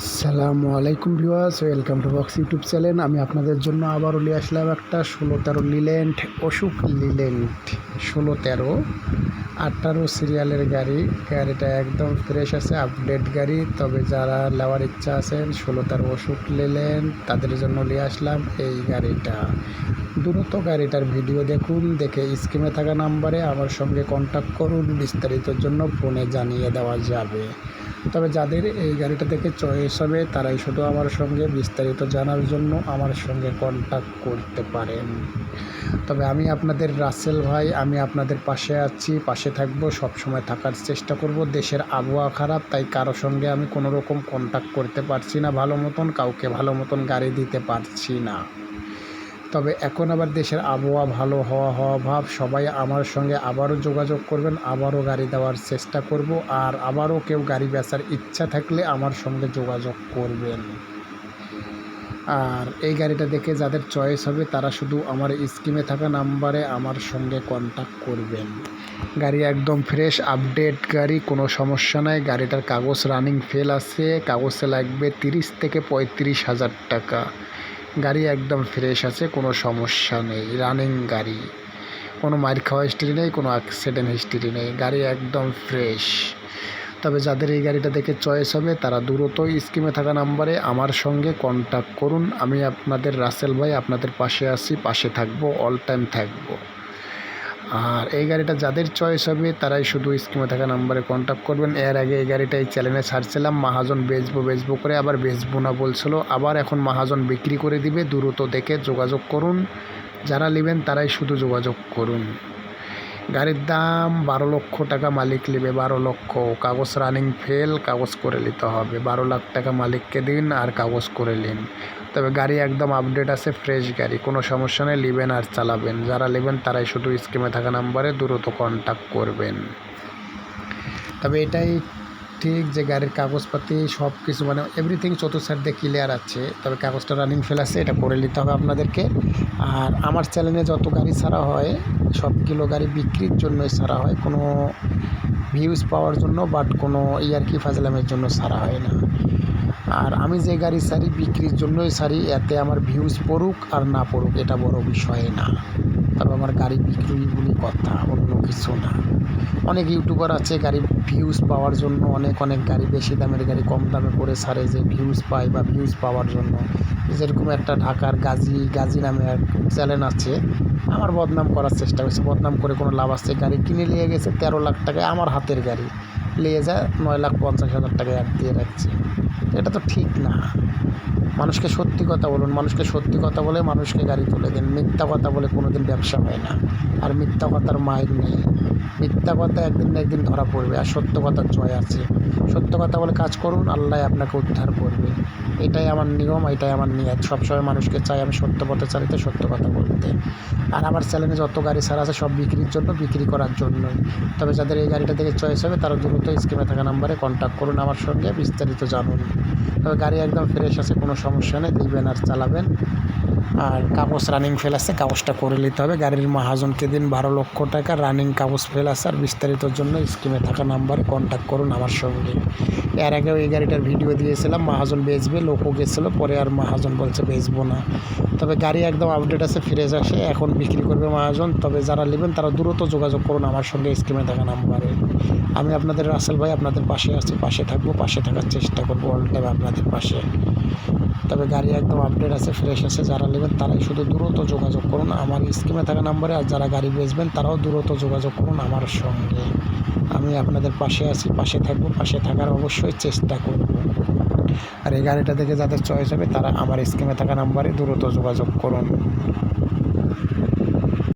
আসসালামু আলাইকুম viewers, welcome to Box YouTube channel. আমি আপনাদের জন্য আবারও নিয়ে আসলাম একটা ষোলো তেরো লিলেন্ট, অশোক লিলেন্ট, ষোলো তেরো, আঠারো সিরিয়ালের গাড়ি। গাড়িটা একদম ফ্রেশ আছে আপডেট গাড়ি। তবে যারা নেওয়ার ইচ্ছা আছেন, ষোলো তেরো অশোক লিলেন্ট, তাদের জন্য নিয়ে আসলাম এই গাড়িটা। দ্রুত গাড়িটার ভিডিও দেখুন, দেখে স্ক্রিনে থাকা নাম্বারে আমার সঙ্গে কন্ট্যাক্ট করুন বিস্তারিতর জন্য ফোনে জানিয়ে দেওয়া যাবে। তবে যাদের এই গাড়িটা দেখে চয়েস হবে, তারাই শুধু আমার সঙ্গে বিস্তারিত জানার জন্য আমার সঙ্গে কন্ট্যাক্ট করতে পারেন। তবে আমি আপনাদের রাসেল ভাই, আমি আপনাদের পাশে আছি, পাশে থাকব সব সময় থাকার চেষ্টা করব। দেশের আবহাওয়া খারাপ, তাই কারও সঙ্গে আমি কোনো রকম কন্ট্যাক্ট করতে পারছি না। ভালো মতন, কাউকে ভালো মতন গাড়ি দিতে পারছি না। তবে এখন আবার দেশের আবহাওয়া ভালো হওয়া হওয়া ভাব। সবাই আমার সঙ্গে আবারও যোগাযোগ করবেন, আবারও গাড়ি দেওয়ার চেষ্টা করব আর আবারও কেউ গাড়ি বেচার ইচ্ছা থাকলে আমার সঙ্গে যোগাযোগ করবেন। আর এই গাড়িটা দেখে যাদের চয়েস হবে তারা শুধু আমার স্কিমে থাকা নাম্বারে আমার সঙ্গে কন্ট্যাক্ট করবেন। গাড়ি একদম ফ্রেশ আপডেট গাড়ি, কোনো সমস্যা নাই। গাড়িটার কাগজ রানিং ফেল আছে। কাগজে লাগবে তিরিশ থেকে পঁয়ত্রিশ হাজার টাকা। গাড়ি একদম ফ্রেশ আছে, কোনো সমস্যা নেই। রানিং গাড়ি। কোনো মার খাওয়া হিস্ট্রি নেই, কোনো অ্যাক্সিডেন্ট হিস্ট্রি নেই। গাড়ি একদম ফ্রেশ তবে যাদের এই গাড়িটা দেখে চয়েস হবে, তারা দ্রুত স্কিমে থাকা নাম্বারে আমার সঙ্গে কন্ট্যাক্ট করুন। আমি আপনাদের রাসেল ভাই আপনাদের পাশে আছি, পাশে থাকব অল টাইম থাকব। আর এই গাড়িটা যাদের চয়েস হবে, তারাই শুধু স্কিমে থাকা নাম্বারে কন্ট্যাক্ট করবেন। এর আগে এই গাড়িটা এই চ্যানেলে ছাড়ছিলাম, মাহাজন বেচবো বেচবো করে আবার বেচবো না বলছিল। আবার এখন মাহাজন বিক্রি করে দিবে, দ্রুত দেখে যোগাযোগ করুন। যারা নেবেন, তারাই শুধু যোগাযোগ করুন। গাড়ির দাম বারো লক্ষ টাকা মালিক নেবে, বারো লক্ষ। কাগজ রানিং ফেল কাগজ করে নিতে হবে। বারো লাখ টাকা মালিককে দিন আর কাগজ করে নিন। তবে গাড়ি একদম আপডেট আছে ফ্রেশ গাড়ি। কোনো সমস্যা নেই, নেবেন আর চালাবেন। যারা নেবেন তারাই শুধু স্কিমে থাকা নাম্বারে দ্রুত কন্ট্যাক্ট করবেন। তবে এটাই ঠিক যে গাড়ির কাগজপাতি সব কিছু মানে এভরিথিং চতুর্থ দিয়ে ক্লিয়ার আছে, তবে কাগজটা রানিং ফেল আছে, এটা করে নিতে হবে আপনাদেরকে। আর আমার চ্যানেলে যত গাড়ি ছাড়া হয়, সবগুলো গাড়ি বিক্রির জন্যই ছাড়া হয়, কোনো ভিউজ পাওয়ার জন্য বাট কোনো ইয়ারকি ফাজলামের জন্য ছাড়া হয় না। আর আমি যে গাড়ি সারি বিক্রির জন্যই সারি এতে আমার ভিউজ পড়ুক আর না পড়ুক, এটা বড় বিষয় না। তবে আমার গাড়ি বিক্রি বলি কথা, অন্য কিছু না। অনেক ইউটিউবার আছে, গাড়ি ভিউজ পাওয়ার জন্য অনেক অনেক গাড়ি বেশি দামের গাড়ি কম দামে করে সারে যে ভিউজ পায় বা ভিউজ পাওয়ার জন্য। যেরকম একটা ঢাকার গাজী গাজী নামে এক চ্যানেল আছে, আমার বদনাম করার চেষ্টা করছে। বদনাম করে কোনো লাভ আছে? গাড়ি কিনে নিয়ে গেছে তেরো লাখ টাকায় আমার হাতের গাড়ি। নিয়ে যায় নয় লাখ পঞ্চাশ হাজার টাকায় এক দিয়ে রাখছে। এটা তো ঠিক না। মানুষকে সত্যি কথা বলুন, মানুষকে সত্যি কথা বলে মানুষকে গাড়ি তুলে দেন। মিথ্যা কথা বলে কোনো দিন ব্যবসা হয় না। আর মিথ্যা কথার মায়ের নেই। মিথ্যা কথা একদিন না একদিন ধরা পড়বে আর সত্য কথার জয় আছে। সত্য কথা বলে কাজ করুন, আল্লাহ আপনাকে উদ্ধার করবে। এটাই আমার নিয়ম, এটাই আমার নিয়ত। সবসময় মানুষকে চাই আমি সত্য পথে চালিতে, সত্য কথা বলতে। আর আমার চ্যানেলে যত গাড়ি ছাড়া আছে সব বিক্রির জন্য, বিক্রি করার জন্যই। তবে যাদের এই গাড়িটা থেকে চয়েস হবে, তারা দ্রুত স্কিমে থাকা নাম্বারে কন্ট্যাক্ট করুন আমার সঙ্গে, বিস্তারিত জানুন। তবে গাড়ি একদম ফ্রেশ আছে, কোনো সমস্যা নেই দেখবেন আর চালাবেন। আর কাগজ রানিং ফেল আছে, কাগজটা করে নিতে হবে। গাড়ির মহাজনকে দিন বারো লক্ষ টাকা রানিং কাগজ আছে আর বিস্তারিতর জন্য স্কিমে থাকা নাম্বারে কন্ট্যাক্ট করুন আমার সঙ্গে। এর আগেও এই গাড়িটার ভিডিও দিয়েছিলাম, মাহাজন বেচবে, লোকও গেছিল, পরে আর মাহাজন বলছে বেচবো না। তবে গাড়ি একদম আপডেট আছে ফ্রেশ আসে এখন বিক্রি করবে মাহাজন। তবে যারা নেবেন তারা দ্রুত যোগাযোগ করুন আমার সঙ্গে স্কিমে থাকা নাম্বারে। আমি আপনাদের রাসেল ভাই আপনাদের পাশে আছি, পাশে থাকব, পাশে থাকার চেষ্টা করব অল টাইম আপনাদের পাশে। তবে গাড়ি একদম আপডেট আছে ফ্রেশ আছে, যারা নেবেন তারাই শুধু দ্রুত যোগাযোগ করুন। আমার স্কিমে থাকা নাম্বারে আর যারা গাড়ি বেচবেন তারাও দ্রুত যোগাযোগ করুন। আমার সঙ্গে। আমি আপনাদের পাশে আছি, পাশে থাকব, পাশে থাকার অবশ্যই চেষ্টা করব। আর এই গাড়িটা দেখে যাদের চয়েস হবে, তারা আমার স্কিমে থাকা নাম্বারে দ্রুত যোগাযোগ করুন।